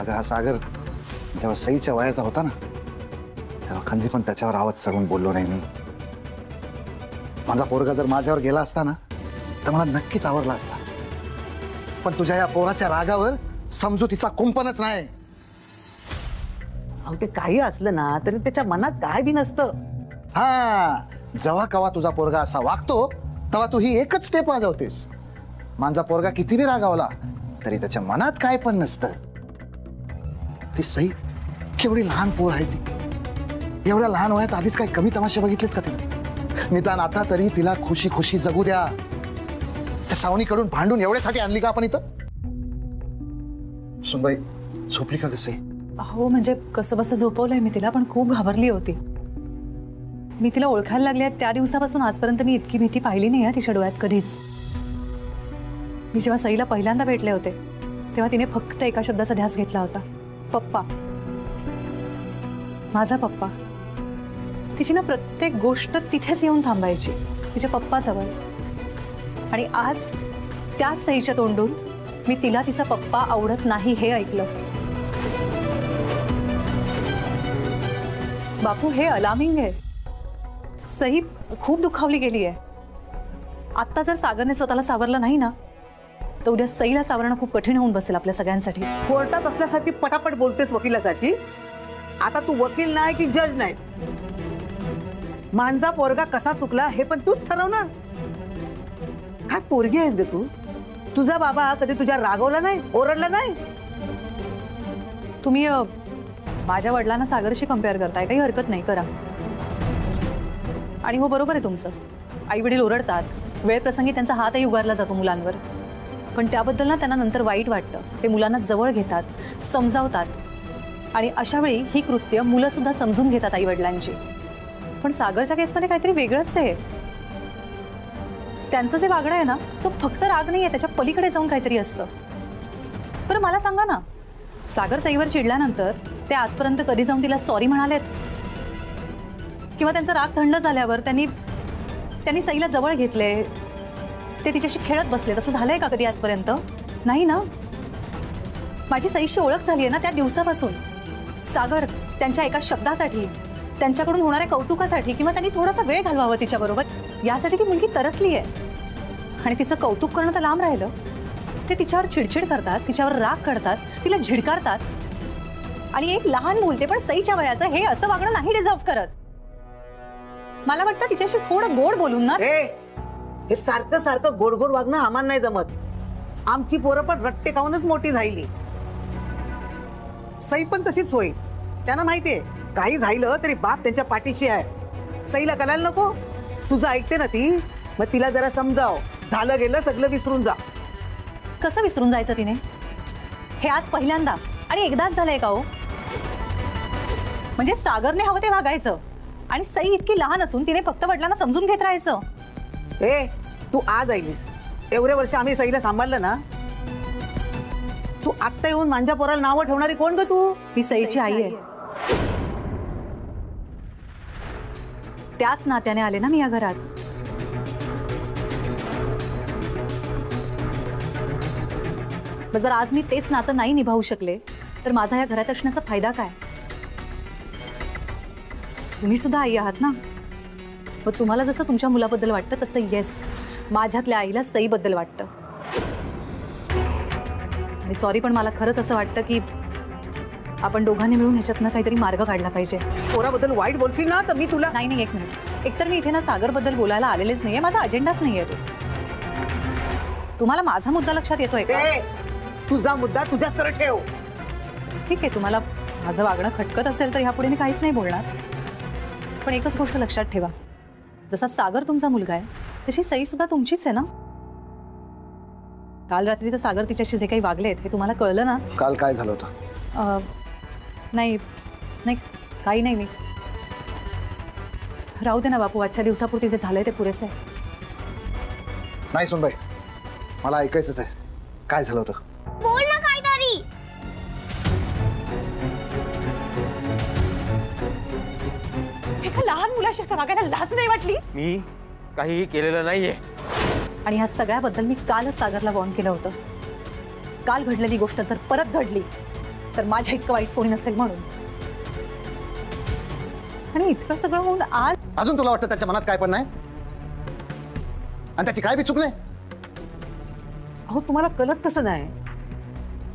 अगं हा सागर जेव्हा सईच्या वयाचा होता ना तेव्हा कधी पण त्याच्यावर आवाज़ चढवून बोललो नाही मी. माझा पोरगा जर माझ्यावर गेला असता ना तर मला नक्कीच आवडला असता. पण तुझ्या या पोराच्या रागावर समजुतीचा कुंपणच नाही. अहो ते काही असलं ना तरी त्याच्या मनात काय बी नसतं. हा जेव्हा कवा तुझा पोरगा असा वागतो तेव्हा तू ही एकच टेप वाजवतेस. माझा पोरगा किती बी रागावला तरी त्याच्या मनात काय पण नसतं. ती सई केवढी लहान पोर आहे ती. एवढ्या लहान वयात आधीच काही कमी तमाशे बघितलेत का तिने? निदान आता तरी तिला खुशी खुशी जगू द्या. त्या सावनीकडून भांडून एवढ्यासाठी आणली का आपण इथं? सुनबाई, झोपली का कसं? हो म्हणजे कसं बसं झोपवलंय मी तिला खूप घाबरली होती. मी तिला ओळखायला लागले त्या दिवसापासून आजपर्यंत मी इतकी भीती पाहिली नाही आहे तिच्या डोळ्यात कधीच. मी जेव्हा सईला पहिल्यांदा भेटले होते तिने फक्त एका शब्दाचा ध्यास घेतला होता. पप्पा. माझा पप्पा. तिची ना प्रत्येक गोष्ट तिथेच येऊन थांबायची. तिच्या पप्पाजवळ. आणि आज त्याच सईच्या तोंडून मी तिला तिचा पप्पा आवडत नाही हे ऐकलं. बापू हे अलार्मिंग आहे. सई खूप दुखावली गेली आहे आत्ता जर सागरने स्वतःला सावरलं नाही ना तर उद्या सईला सावरणं खूप कठीण होऊन बसेल आपल्या सगळ्यांसाठीच. कोर्टात असल्यासाठी पटापट बोलतेस वकिलासाठी. आता तू वकील नाही की जज नाही? मांजा पोरगा कसा चुकला हे पण तूच ठरव ना काय पोरगी आहेस ग तू? तुझा बाबा कधी तुझ्या रागवला नाही ओरडला नाही? तुम्ही माझ्या वडिलांना सागरशी कम्पेअर करताय काही हरकत नाही करा. आणि हो बरोबर आहे तुमचं. आई वडील ओरडतात. वेळ प्रसंगी त्यांचा हातही उगारला जातो मुलांवर. पण त्याबद्दल ना त्यांना नंतर वाईट वाटतं. ते मुलांना जवळ घेतात समजावतात. आणि अशा वेळी ही कृत्य मुलंसुद्धा समजून घेतात आई वडिलांची पण सागरच्या केसमध्ये काहीतरी वेगळंच आहे. त्यांचं जे वागणं आहे ना तो फक्त राग नाही आहे त्याच्या पलीकडे जाऊन काहीतरी असतं. बरं मला सांगा ना सागर सईवर चिडल्यानंतर ते आजपर्यंत कधी जाऊन तिला सॉरी म्हणालेत? किंवा त्यांचा राग थंड झाल्यावर त्यांनी त्यांनी सईला जवळ घेतले ते तिच्याशी खेळत बसले तसं झालंय का कधी आजपर्यंत? नाही ना? माझी सईशी ओळख झाली आहे ना त्या दिवसापासून. सागर, त्यांच्या एका शब्दासाठी, त्यांच्याकडून होणाऱ्या कौतुकासाठी किंवा त्यांनी थोडासा वेळ घालवावा तिच्याबरोबर, यासाठी ती मुलगी तरसली आहे आणि तिचं कौतुक करणं तर लांब राहिलं. ते तिच्यावर चिडचिड करतात, तिच्यावर राग करतात, तिला झिडकारतात. आणि एक लहान मूल, ते पण सईच्या वयाचं, हे असं वागणं नाही डिझर्व करत. मला वाटतं तिच्याशी थोडं गोड बोलून ना हे सारखं सारखं गोड गोड वागणं आम्हाला नाही जमत. आमची पोरं पण रट्टे खाऊनच मोठी झाली. सई पण तशीच होईल त्यांना माहितीये काही झालं तरी बाप त्यांच्या पाठीशी आहे. सईला कलायला नको. तुझं ऐकते ना ती. मग तिला जरा समजाव. झालं गेलं सगळं विसरून जा. कसं विसरून जायचं तिने? हे आज पहिल्यांदा आणि एकदाच झालंय का हो? म्हणजे सागरने हवं ते वागायचं. आणि सई इतकी लहान असून तिने फक्त वडिलांना समजून घेत राहायचं. ए तू आज आईलीस. एवढे वर्ष आम्ही सईला सांभाळलं ना. तू आत्ता येऊन माझ्या पोराला नावं ठेवणारी कोण ग तू? मी सईची आई आहे. त्याच नात्याने आले ना मी या घरात. जर आज मी तेच नातं नाही निभावू शकले तर माझा या घरात असण्याचा फ़ायदा काय? तुम्ही सुद्धा आई आहात ना? मग तुम्हाला जसं तुमच्या मुलाबद्दल वाटतं तसं येस माझ्यातल्या आईला सईबद्दल वाटतं. आणि सॉरी पण मला खरंच असं वाटतं की आपण दोघांनी मिळून ह्याच्यातनं काहीतरी मार्ग काढला पाहिजे. पोराबद्दल वाईट बोलशील ना तर मी तुला नाही नाही एक मिनिट एकतर मी इथे ना सागरबद्दल बोलायला आलेलेच नाहीये माझा अजेंडाच नाहीये तो. तुम्हाला माझा मुद्दा लक्षात येतोय का? तुझा मुद्दा तुझ्याच तर ठेव. ठीक आहे तुम्हाला माझं वागणं खटकत असेल तर ह्यापुढे मी काहीच नाही बोलणार. पण एकच गोष्ट लक्षात ठेवा. जसा सागर तुमचा मुलगा आहे तशी सई सुद्धा तुमचीच आहे ना? काल रात्री तर सागर तिच्याशी जे काही वागलेत हे तुम्हाला कळलं ना? काल काय झालं होतं? नाही नाही काही नाही मी. राहू दे ना बापू आजच्या दिवसापुरती जे झालंय ते पुरेसे नाही सुनबाई मला ऐकायचंच आहे. काय झालं होतं? लाज नाही वाटली? मी काहीही केलेलं नाहीये. आणि ह्या सगळ्याबद्दल मी कालच सागरला वॉर्न केलं होतं. काल घडलेली गोष्ट जर परत घडली तर माझ्या इतकं वाईट कोणी नसेल म्हणून. आणि इतकं सगळं होऊन आज अजून तुला वाटतं त्याच्या मनात काय पण नाही? आणि त्याची काय बी चूक नाही? अहो तुम्हाला कळत कसं नाही?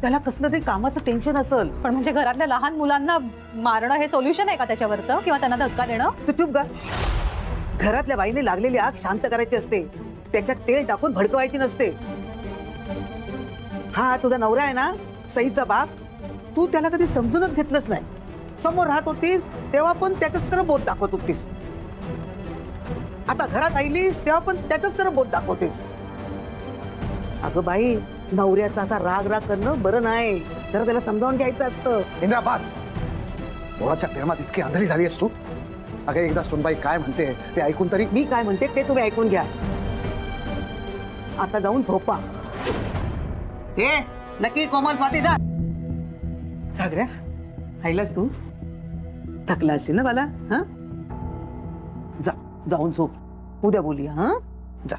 त्याला कसलं तरी कामाचं टेन्शन असेल. पण म्हणजे घरातल्या लहान मुलांना मारणं हे सोल्युशन आहे का त्याच्यावरचं? किंवा त्यांना धक्का देणं? तू चुप गा घरातल्या बाईने लागलेली आग शांत करायची असते. त्याच्यात तेल टाकून भडकवायची नसते. हा तुझा नवरा आहे ना? सईचा बाप. तू त्याला कधी समजूनच घेतलंच नाही. समोर राहत होतीस तेव्हा पण त्याच्याच कर बोट दाखवत होतीस. आता घरात आईलीस तेव्हा पण त्याच्याच कर बोट दाखवतेस. अगं बाई नवऱ्याचा असा राग राग करणं बरं नाही. जरा त्याला समजावून घ्यायचं असतं. इंद्रा बास. पोराच्या प्रेमात इतकी आंधळी झाली आहेस तू. अगं एकदा सुनबाई काय म्हणते ते ऐकून तरी मी काय म्हणते ते तुम्ही ऐकून घ्या. आता जाऊन झोपा. हे नक्की कोमल स्वाती जा. सागऱ्या खायलास तू? थकला असशील ना मला हा? जा जाऊन झोप. उद्या बोलूया हा? जा.